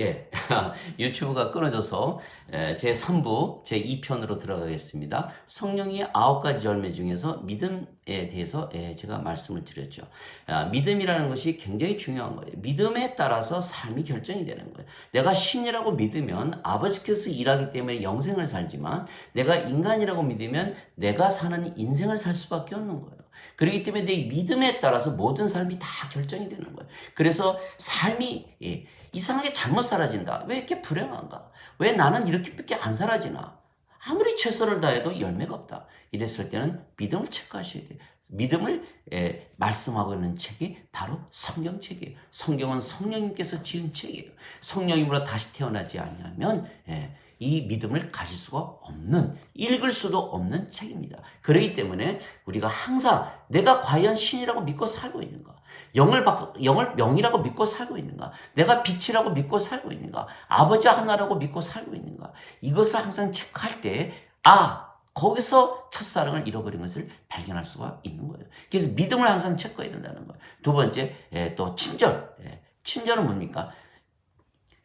예, 유튜브가 끊어져서 에, 제 3부 제 2편으로 들어가겠습니다. 성령의 아홉 가지 열매 중에서 믿음에 대해서 예, 제가 말씀을 드렸죠. 아, 믿음이라는 것이 굉장히 중요한 거예요. 믿음에 따라서 삶이 결정이 되는 거예요. 내가 신이라고 믿으면 아버지께서 일하기 때문에 영생을 살지만 내가 인간이라고 믿으면 내가 사는 인생을 살 수밖에 없는 거예요. 그렇기 때문에 내 믿음에 따라서 모든 삶이 다 결정이 되는 거예요. 그래서 삶이 예, 이상하게 잘못 사라진다. 왜 이렇게 불행한가? 왜 나는 이렇게밖에 안 사라지나? 아무리 최선을 다해도 열매가 없다. 이랬을 때는 믿음을 체크하셔야 돼요. 믿음을 예, 말씀하고 있는 책이 바로 성경책이에요. 성경은 성령님께서 지은 책이에요. 성령님으로 다시 태어나지 아니하면 예, 이 믿음을 가질 수가 없는 읽을 수도 없는 책입니다. 그렇기 때문에 우리가 항상 내가 과연 신이라고 믿고 살고 있는가? 영을 받, 영을 영이라고 믿고 살고 있는가? 내가 빛이라고 믿고 살고 있는가? 아버지 하나라고 믿고 살고 있는가? 이것을 항상 체크할 때 아, 거기서 첫사랑을 잃어버린 것을 발견할 수가 있는 거예요. 그래서 믿음을 항상 체크해야 된다는 거예요. 두 번째, 예, 또 친절. 예, 친절은 뭡니까?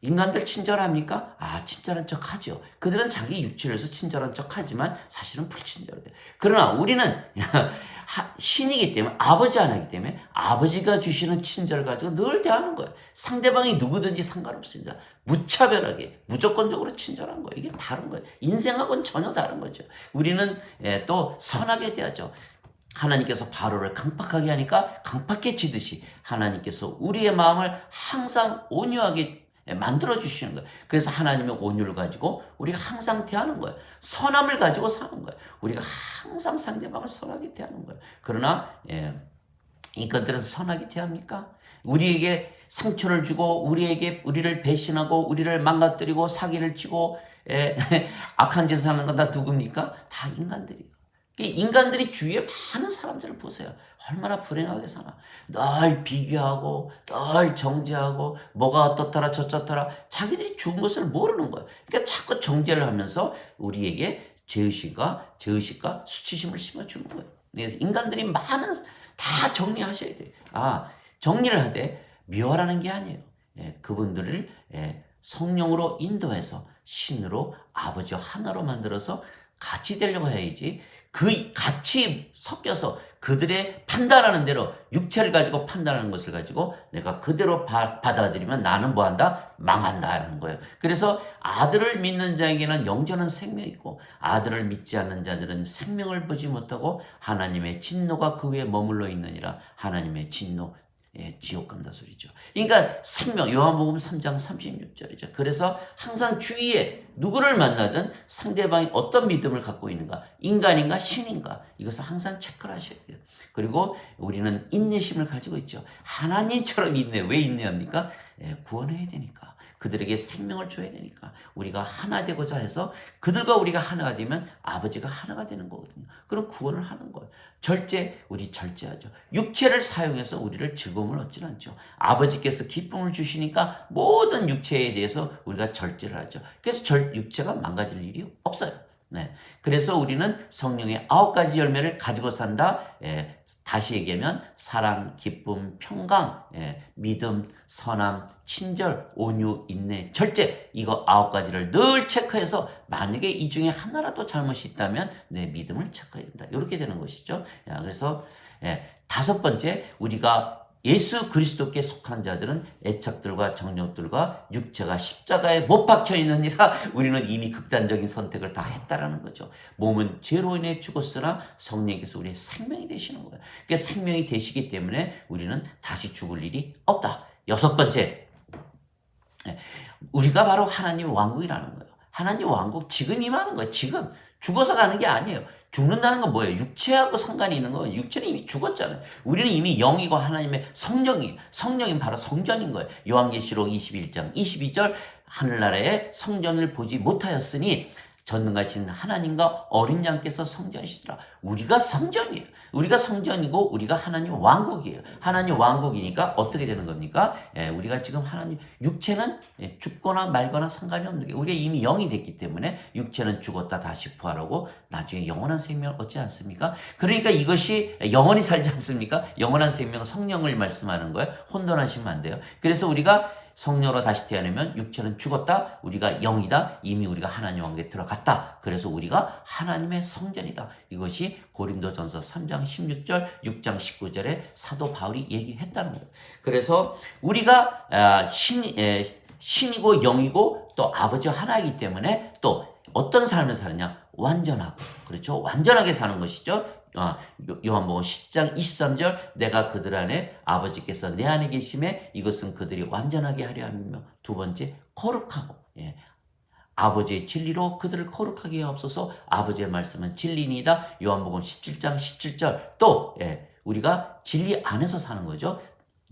인간들 친절합니까? 아, 친절한 척 하죠. 그들은 자기 육체로서 친절한 척 하지만 사실은 불친절해요. 그러나 우리는 신이기 때문에, 아버지 하나이기 때문에 아버지가 주시는 친절 가지고 늘 대하는 거예요. 상대방이 누구든지 상관없습니다. 무차별하게, 무조건적으로 친절한 거예요. 이게 다른 거예요. 인생하고는 전혀 다른 거죠. 우리는 예, 또 선하게 대하죠. 하나님께서 바로를 강팍하게 하니까 강팍해지듯이 하나님께서 우리의 마음을 항상 온유하게 만들어 주시는 거예요. 그래서 하나님의 온유를 가지고 우리가 항상 대하는 거예요. 선함을 가지고 사는 거예요. 우리가 항상 상대방을 선하게 대하는 거예요. 그러나 예, 인간들은 선하게 대합니까? 우리에게 상처를 주고 우리에게 우리를 배신하고 우리를 망가뜨리고 사기를 치고 예, 악한 짓을 하는 건 다 누굽니까? 다 인간들이에요. 인간들이 주위에 많은 사람들을 보세요. 얼마나 불행하게 사나. 늘 비교하고, 늘 정죄하고, 뭐가 어떻더라, 저쩌더라. 자기들이 죽은 것을 모르는 거예요. 그러니까 자꾸 정죄를 하면서 우리에게 죄의식과, 죄의식과 수치심을 심어주는 거예요. 그래서 인간들이 많은, 다 정리하셔야 돼요. 아, 정리를 하되 미워라는 게 아니에요. 예, 그분들을 예, 성령으로 인도해서 신으로 아버지와 하나로 만들어서 같이 되려고 해야지 그 같이 섞여서 그들의 판단하는 대로 육체를 가지고 판단하는 것을 가지고 내가 그대로 바, 받아들이면 나는 뭐한다? 망한다는 거예요. 그래서 아들을 믿는 자에게는 영전한 생명이 있고 아들을 믿지 않는 자들은 생명을 보지 못하고 하나님의 진노가 그 위에 머물러 있느니라 하나님의 진노 예, 지옥 간다 소리죠. 그러니까 생명 요한복음 3장 36절이죠. 그래서 항상 주위에 누구를 만나든 상대방이 어떤 믿음을 갖고 있는가, 인간인가 신인가 이것을 항상 체크를 하셔야 돼요. 그리고 우리는 인내심을 가지고 있죠. 하나님처럼 인내 왜 인내합니까? 예, 구원해야 되니까. 그들에게 생명을 줘야 되니까 우리가 하나 되고자 해서 그들과 우리가 하나가 되면 아버지가 하나가 되는 거거든요. 그럼 구원을 하는 거예요. 절제 우리 절제하죠. 육체를 사용해서 우리를 즐거움을 얻지 않죠. 아버지께서 기쁨을 주시니까 모든 육체에 대해서 우리가 절제를 하죠. 그래서 절, 육체가 망가질 일이 없어요. 네. 그래서 우리는 성령의 아홉 가지 열매를 가지고 산다. 예, 다시 얘기하면 사랑, 기쁨, 평강, 예, 믿음, 선함, 친절, 온유, 인내, 절제 이거 아홉 가지를 늘 체크해서 만약에 이 중에 하나라도 잘못이 있다면 내 믿음을 체크해야 된다. 이렇게 되는 것이죠. 야, 그래서 예, 다섯 번째 우리가 예수 그리스도께 속한 자들은 애착들과 정력들과 육체가 십자가에 못 박혀 있느니라 우리는 이미 극단적인 선택을 다 했다라는 거죠. 몸은 죄로 인해 죽었으나 성령께서 우리의 생명이 되시는 거예요. 그러니까 생명이 되시기 때문에 우리는 다시 죽을 일이 없다. 여섯 번째, 예, 우리가 바로 하나님 왕국이라는 거예요. 하나님 왕국 지금 임하는 거예요. 지금 죽어서 가는 게 아니에요. 죽는다는 건 뭐예요? 육체하고 상관이 있는 거예요. 육체는 이미 죽었잖아요. 우리는 이미 영이고 하나님의 성령이, 성령이 바로 성전인 거예요. 요한계시록 21장 22절 하늘나라에 성전을 보지 못하였으니 전능하신 하나님과 어린 양께서 성전이시더라. 우리가 성전이에요. 우리가 성전이고 우리가 하나님 왕국이에요. 하나님 왕국이니까 어떻게 되는 겁니까? 예, 우리가 지금 하나님 육체는 예, 죽거나 말거나 상관이 없는 게 우리가 이미 영이 됐기 때문에 육체는 죽었다 다시 부활하고 나중에 영원한 생명을 얻지 않습니까? 그러니까 이것이 영원히 살지 않습니까? 영원한 생명 성령을 말씀하는 거예요. 혼돈하시면 안 돼요. 그래서 우리가 성령으로 다시 태어나면 육체는 죽었다. 우리가 영이다. 이미 우리가 하나님 왕국에 들어갔다. 그래서 우리가 하나님의 성전이다. 이것이 고린도전서 3장 16절, 6장 19절에 사도 바울이 얘기했다는 거예요. 그래서 우리가 아, 신, 에, 신이고 영이고 또 아버지 하나이기 때문에 또 어떤 삶을 사느냐? 완전하고 그렇죠? 완전하게 사는 것이죠. 어, 요- 요한복음 10장 23절 내가 그들 안에 아버지께서 내 안에 계심에 이것은 그들이 완전하게 하려 함이며 두 번째 거룩하고 예. 아버지의 진리로 그들을 거룩하게 하옵소서 아버지의 말씀은 진리니이다 요한복음 17장 17절 또 예, 우리가 진리 안에서 사는 거죠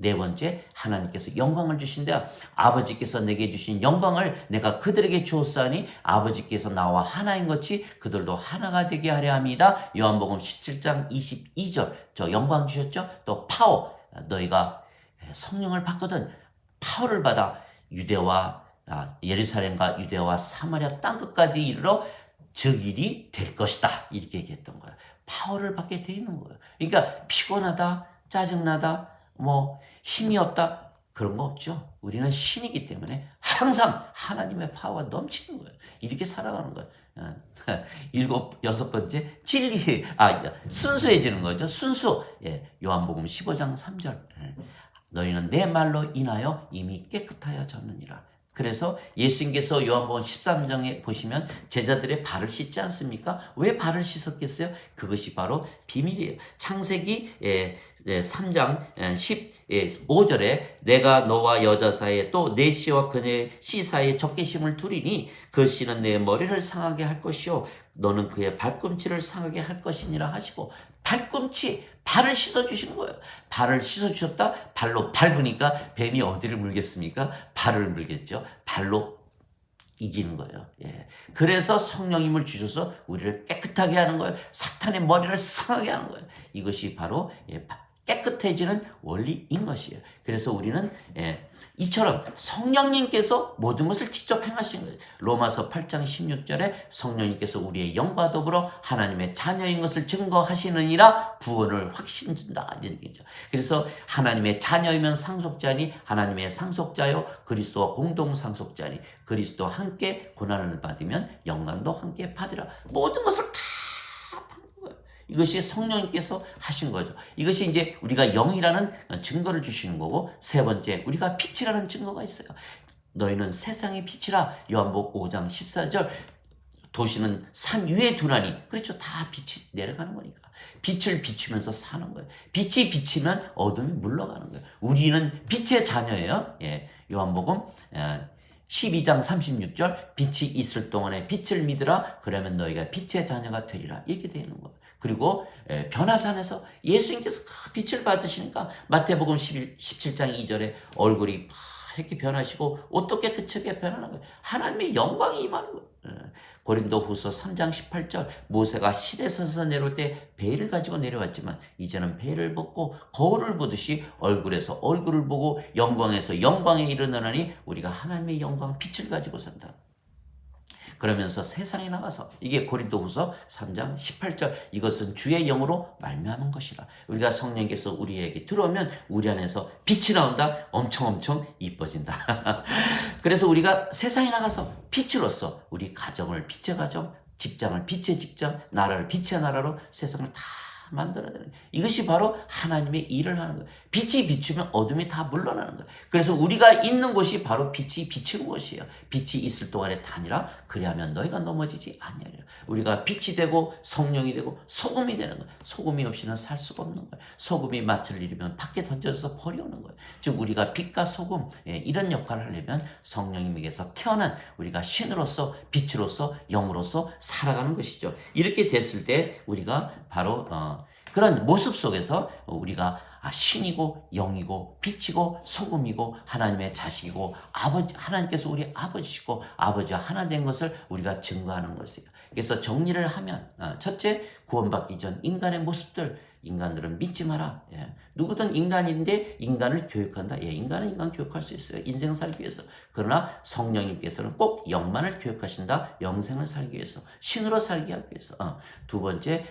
네 번째 하나님께서 영광을 주신다. 아버지께서 내게 주신 영광을 내가 그들에게 주었사니 아버지께서 나와 하나인 것이 그들도 하나가 되게 하려 합니다. 요한복음 17장 22절. 저 영광 주셨죠? 또 파워. 너희가 성령을 받거든 파워를 받아 유대와 아, 예루살렘과 유대와 사마리아 땅 끝까지 이르러 즉일이 될 것이다. 이렇게 얘기했던 거예요. 파워를 받게 돼 있는 거예요. 그러니까 피곤하다, 짜증나다, 뭐 힘이 없다 그런 거 없죠. 우리는 신이기 때문에 항상 하나님의 파워가 넘치는 거예요. 이렇게 살아가는 거예요. 어, 일곱 여섯 번째 진리 아 순수해지는 거죠. 순수 예, 요한복음 15장 3절 예. 너희는 내 말로 인하여 이미 깨끗하여 졌느니라. 그래서 예수님께서 요한복음 13장에 보시면 제자들의 발을 씻지 않습니까? 왜 발을 씻었겠어요? 그것이 바로 비밀이에요. 창세기 예, 예, 3장 예, 15절에 내가 너와 여자 사이에 또 내 씨와 그네 씨 사이에 적개심을 두리니 그 씨는 내 머리를 상하게 할 것이요 너는 그의 발꿈치를 상하게 할 것이니라 하시고 발꿈치 발을 씻어 주시는 거예요. 발을 씻어 주셨다. 발로 밟으니까 뱀이 어디를 물겠습니까? 발을 물겠죠. 발로 이기는 거예요. 예. 그래서 성령님을 주셔서 우리를 깨끗하게 하는 거예요. 사탄의 머리를 상하게 하는 거예요. 이것이 바로 예, 바- 깨끗해지는 원리인 것이에요. 그래서 우리는 예, 이처럼 성령님께서 모든 것을 직접 행하신 거예요. 로마서 8장 16절에 성령님께서 우리의 영과 더불어 하나님의 자녀인 것을 증거하시느니라 구원을 확신 준다 이런 얘기죠. 그래서 하나님의 자녀이면 상속자니 하나님의 상속자요 그리스도와 공동 상속자니 그리스도와 함께 고난을 받으면 영광도 함께 받으라. 모든 것을 다. 이것이 성령님께서 하신 거죠. 이것이 이제 우리가 영이라는 증거를 주시는 거고 세 번째 우리가 빛이라는 증거가 있어요. 너희는 세상의 빛이라. 요한복 5장 14절 도시는 산 위에 두나니. 그렇죠. 다 빛이 내려가는 거니까. 빛을 비추면서 사는 거예요. 빛이 비치면 어둠이 물러가는 거예요. 우리는 빛의 자녀예요. 예. 요한복음 예, 12장 36절 빛이 있을 동안에 빛을 믿으라 그러면 너희가 빛의 자녀가 되리라 이렇게 되는 거예요 그리고 예, 변화산에서 예수님께서 그 빛을 받으시니까 마태복음 11, 17장 2절에 얼굴이 이렇게 변하시고 옷도 깨끗하게 변하는 거예요. 하나님의 영광이 임하는 거예요. 예. 고린도 후서 3장 18절 모세가 실에 서서 내려올 때 베일을 가지고 내려왔지만 이제는 베일을 벗고 거울을 보듯이 얼굴에서 얼굴을 보고 영광에서 영광에 이르느니 우리가 하나님의 영광 빛을 가지고 산다. 그러면서 세상에 나가서 이게 고린도후서 3장 18절 이것은 주의 영으로 말미암은 것이라. 우리가 성령께서 우리에게 들어오면 우리 안에서 빛이 나온다. 엄청 엄청 이뻐진다. 그래서 우리가 세상에 나가서 빛으로서 우리 가정을 빛의 가정 직장을 빛의 직장 나라를 빛의 나라로 세상을 다 만들어야 되는 거예요. 이것이 바로 하나님의 일을 하는 거예요. 빛이 비추면 어둠이 다 물러나는 거예요. 그래서 우리가 있는 곳이 바로 빛이 비치는 곳이에요. 빛이 있을 동안에 다니라 그리하면 너희가 넘어지지 아니하리라. 우리가 빛이 되고 성령이 되고 소금이 되는 거예요. 소금이 없이는 살 수가 없는 거예요. 소금이 맛을 잃으면 밖에 던져서 버려오는 거예요. 즉 우리가 빛과 소금 예, 이런 역할을 하려면 성령님에게서 태어난 우리가 신으로서 빛으로서 영으로서 살아가는 것이죠. 이렇게 됐을 때 우리가 바로 어, 그런 모습 속에서 우리가 아, 신이고 영이고 빛이고 소금이고 하나님의 자식이고 아버지 하나님께서 우리 아버지시고 아버지와 하나 된 것을 우리가 증거하는 것이에요. 그래서 정리를 하면 어, 첫째 구원받기 전 인간의 모습들 인간들은 믿지 마라. 예. 누구든 인간인데 인간을 교육한다. 예, 인간은 인간 교육할 수 있어요. 인생 살기 위해서. 그러나 성령님께서는 꼭 영만을 교육하신다. 영생을 살기 위해서. 신으로 살게 하기 위해서. 어. 두 번째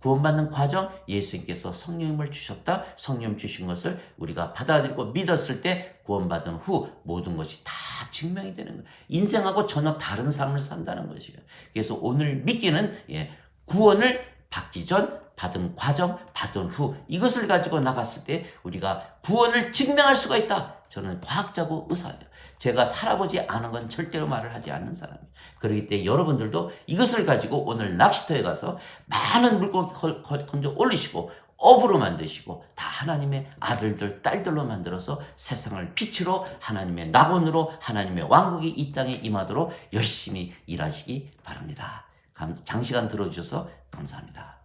구원받는 과정 예수님께서 성령님을 주셨다. 성령 주신 것을 우리가 받아들이고 믿었을 때 구원받은 후 모든 것이 다 증명이 되는 거예요. 인생하고 전혀 다른 삶을 산다는 것이에요. 그래서 오늘 믿기는 예, 구원을 받기 전 받은 과정, 받은 후 이것을 가지고 나갔을 때 우리가 구원을 증명할 수가 있다. 저는 과학자고 의사예요. 제가 살아보지 않은 건 절대로 말을 하지 않는 사람이에요. 그렇기 때문에 여러분들도 이것을 가지고 오늘 낚시터에 가서 많은 물고기 건져 올리시고 업으로 만드시고 다 하나님의 아들들, 딸들로 만들어서 세상을 빛으로 하나님의 낙원으로 하나님의 왕국이 이 땅에 임하도록 열심히 일하시기 바랍니다. 감- 장시간 들어주셔서 감사합니다.